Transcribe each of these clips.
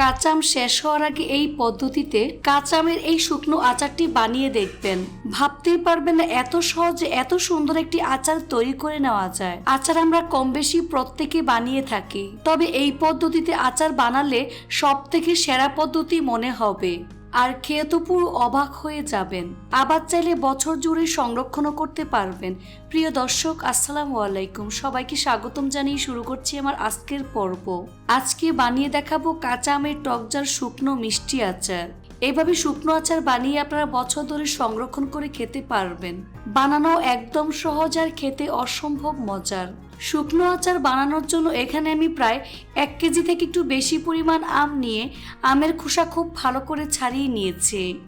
কাঁচা আম শেষ হওয়ার আগে এই পদ্ধতিতে কাঁচা আমের এই শুকনো আচারটি বানিয়ে দেখবেন। ভাবতেই পারবেন না এত সহজে এত সুন্দর একটি আচার তৈরি করে নেওয়া যায়। আচার আমরা কম বেশি প্রত্যেকে বানিয়ে থাকি। তবে এই পদ্ধতিতে আচার বানালে সব থেকে সেরা পদ্ধতি মনে হবে। আর খেয়ে তো পুরো অবাক হয়ে যাবেন। আবার চাইলে বছর জুড়ে সংরক্ষণও করতে পারবেন। প্রিয় দর্শক, আসসালাম আলাইকুম। সবাইকে স্বাগতম জানিয়ে শুরু করছি আমার আজকের পর্ব। আজকে বানিয়ে দেখাবো কাঁচা আমের টকজার শুকনো মিষ্টি আচার। এভাবে শুকনো আচার বানিয়ে আপনারা বছর ধরে সংরক্ষণ করে খেতে পারবেন। বানানো একদম সহজ আর খেতে অসম্ভব মজার। শুকনো আচার বানানোর জন্য এখানে আমি প্রায় এক কেজি থেকে একটু বেশি পরিমাণ আম নিয়ে আমের খোসা খুব ভালো করে ছাড়িয়ে নিয়েছি।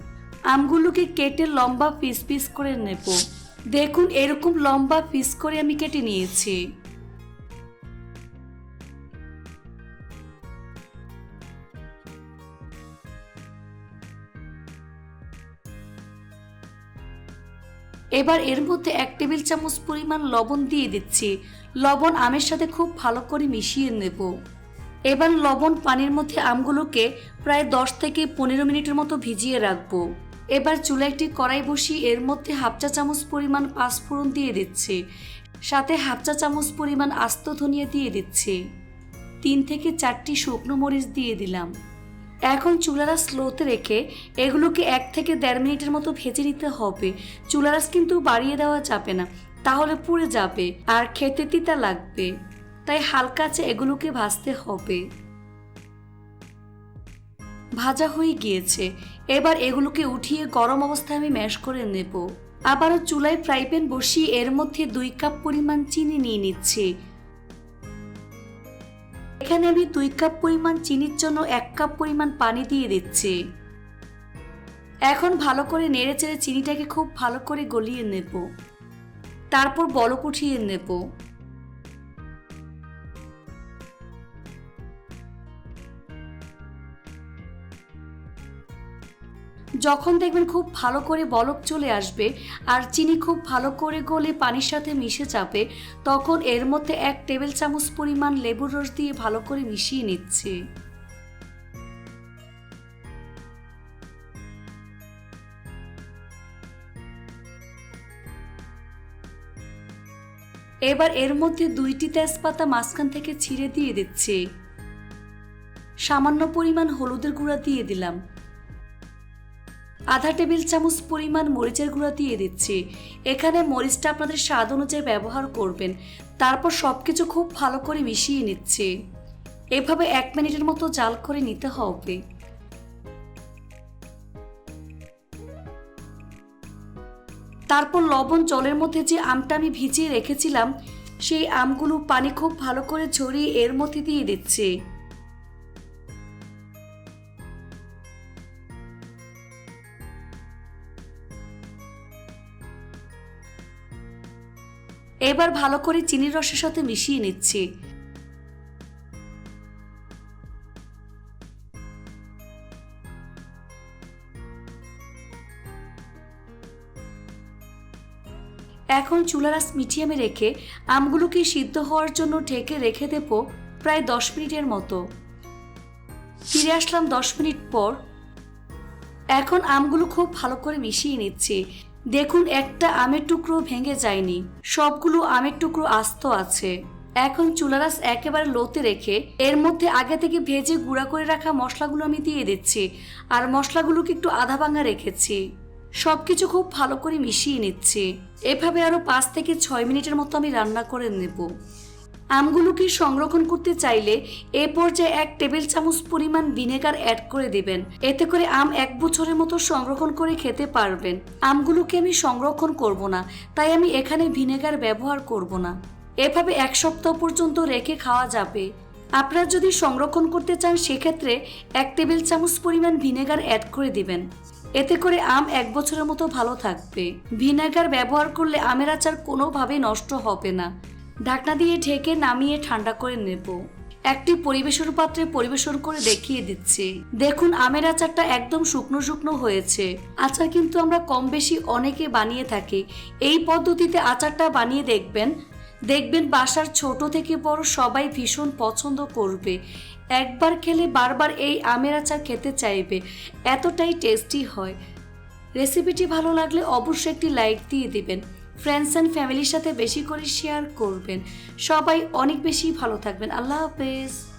আমগুলোকে কেটে লম্বা পিস পিস করে নেব। দেখুন, এরকম লম্বা পিস করে আমি কেটে নিয়েছি। এবার এর মধ্যে এক টেবিল চামচ পরিমাণ লবণ দিয়ে দিচ্ছি। লবণ আমের সাথে খুব ভালো করে মিশিয়ে নেব। এবার লবণ পানির মধ্যে আমগুলোকে প্রায় দশ থেকে পনেরো মিনিটের মতো ভিজিয়ে রাখব। এবার চুলা একটি কড়াই বসিয়ে এর মধ্যে হাফ চা চামচ পরিমাণ পাঁচফোড়ন দিয়ে দিচ্ছি। সাথে হাফ চা চামচ পরিমাণ আস্ত ধনিয়া দিয়ে দিচ্ছি। তিন থেকে চারটি শুকনো মরিচ দিয়ে দিলাম। এখন চুলারা স্লোতে রেখে এগুলোকে এক থেকে দেড় মিনিটের মতো ভেজে নিতে হবে। চুলারাস কিন্তু বাড়িয়ে দেওয়া যাবে না, তাহলে পুড়ে যাবে আর খেতে তিতা লাগবে। তাই হালকা আছে এগুলোকে ভাজতে হবে। ভাজা হয়ে গিয়েছে। এবার এগুলোকে উঠিয়ে গরম অবস্থায় আমি ম্যাশ করে নেব। আবারও চুলায় ফ্রাই প্যান বসিয়ে এর মধ্যে দুই কাপ পরিমাণ চিনি নিয়ে নিচ্ছি। এখানে আমি দুই কাপ পরিমাণ চিনির জন্য এক কাপ পরিমাণ পানি দিয়ে দিচ্ছি। এখন ভালো করে নেড়ে চেড়ে চিনিটাকে খুব ভালো করে গলিয়ে নেব। তারপর বলক উঠিয়ে নেব। যখন দেখবেন খুব ভালো করে বলক চলে আসবে আর চিনি খুব ভালো করে গলে পানির সাথে মিশে যাবে, তখন এর মধ্যে এক টেবিল চামচ পরিমাণ লেবুর রস দিয়ে ভালো করে মিশিয়ে নিচ্ছি। এবার এর মধ্যে দুইটি তেজপাতা মাঝখান থেকে ছিঁড়ে দিয়ে দিচ্ছি। সামান্য পরিমাণ হলুদের গুঁড়া দিয়ে দিলাম। আধা টেবিল চামচ পরিমাণ মরিচের গুঁড়া দিয়ে দিচ্ছি। এখানে মরিচটা আপনাদের স্বাদ অনুযায়ী ব্যবহার করবেন। তারপর সব কিছু খুব ভালো করে মিশিয়ে নিচ্ছি। এভাবে এক মিনিটের মতো জাল করে নিতে হবে। তারপর লবণ জলের মধ্যে যে আমটা আমি ভিজিয়ে রেখেছিলাম, সেই আমগুলো পানি খুব ভালো করে ঝরিয়ে এর মধ্যে দিয়ে দিচ্ছি। এবার ভালো করে চিনির রসের সাথে মিশিয়ে নিচ্ছি। এখন চুলার আঁচ মিডিয়ামে রেখে আমগুলোকে সিদ্ধ হওয়ার জন্য ঢেকে রেখে দেব প্রায় দশ মিনিটের মতো। ফিরে আসলাম দশ মিনিট পর। এখন আমগুলো খুব ভালো করে মিশিয়ে নিচ্ছি। দেখুন একটা আমের টুকরো ভেঙে যায়নি। সবগুলো আমের টুকরো আস্ত আছে। এখন চুলারাস একেবারে লোতে রেখে এর মধ্যে আগে থেকে ভেজে গুঁড়া করে রাখা মশলাগুলো আমি দিয়ে দিচ্ছি। আর মশলাগুলোকে একটু আধা ভাঙা রেখেছি। সবকিছু খুব ভালো করে মিশিয়ে নিচ্ছি। এভাবে আরও পাঁচ থেকে ছয় মিনিটের মতো আমি রান্না করে নেব। আমগুলোকে সংরক্ষণ করতে চাইলে এ পর্যায়ে এক টেবিল চামচ পরিমাণ ভিনেগার অ্যাড করে দিবেন। এতে করে আম এক বছরের মতো সংরক্ষণ করে খেতে পারবেন। আমগুলোকে আমি সংরক্ষণ করব না, তাই আমি এখানে ভিনেগার ব্যবহার করব না। এভাবে এক সপ্তাহ পর্যন্ত রেখে খাওয়া যাবে। আপনারা যদি সংরক্ষণ করতে চান, সেক্ষেত্রে এক টেবিল চামচ পরিমাণ ভিনেগার অ্যাড করে দিবেন। এতে করে আম এক বছরের মতো ভালো থাকবে। ভিনেগার ব্যবহার করলে আমের আচার কোনোভাবে নষ্ট হবে না। ঢাকনা দিয়ে ঢেকে নামিয়ে ঠান্ডা করে নেব। একটি পরিবেশন পাত্রে পরিবেশন করে দেখিয়ে দিচ্ছি। দেখুন, আমের আচারটা একদম শুকনো শুকনো হয়েছে। আচার কিন্তু আমরা কম বেশি অনেকে বানিয়ে থাকি। এই পদ্ধতিতে আচারটা বানিয়ে দেখবেন। দেখবেন বাসার ছোট থেকে বড় সবাই ভীষণ পছন্দ করবে। একবার খেলে বারবার এই আমের আচার খেতে চাইবে। এতটাই টেস্টি হয়। রেসিপিটি ভালো লাগলে অবশ্যই একটি লাইক দিয়ে দিবেন। ফ্রেন্ডস অ্যান্ড ফ্যামিলির সাথে বেশি করে শেয়ার করবেন। সবাই অনেক বেশি ভালো থাকবেন। আল্লাহ হাফেজ।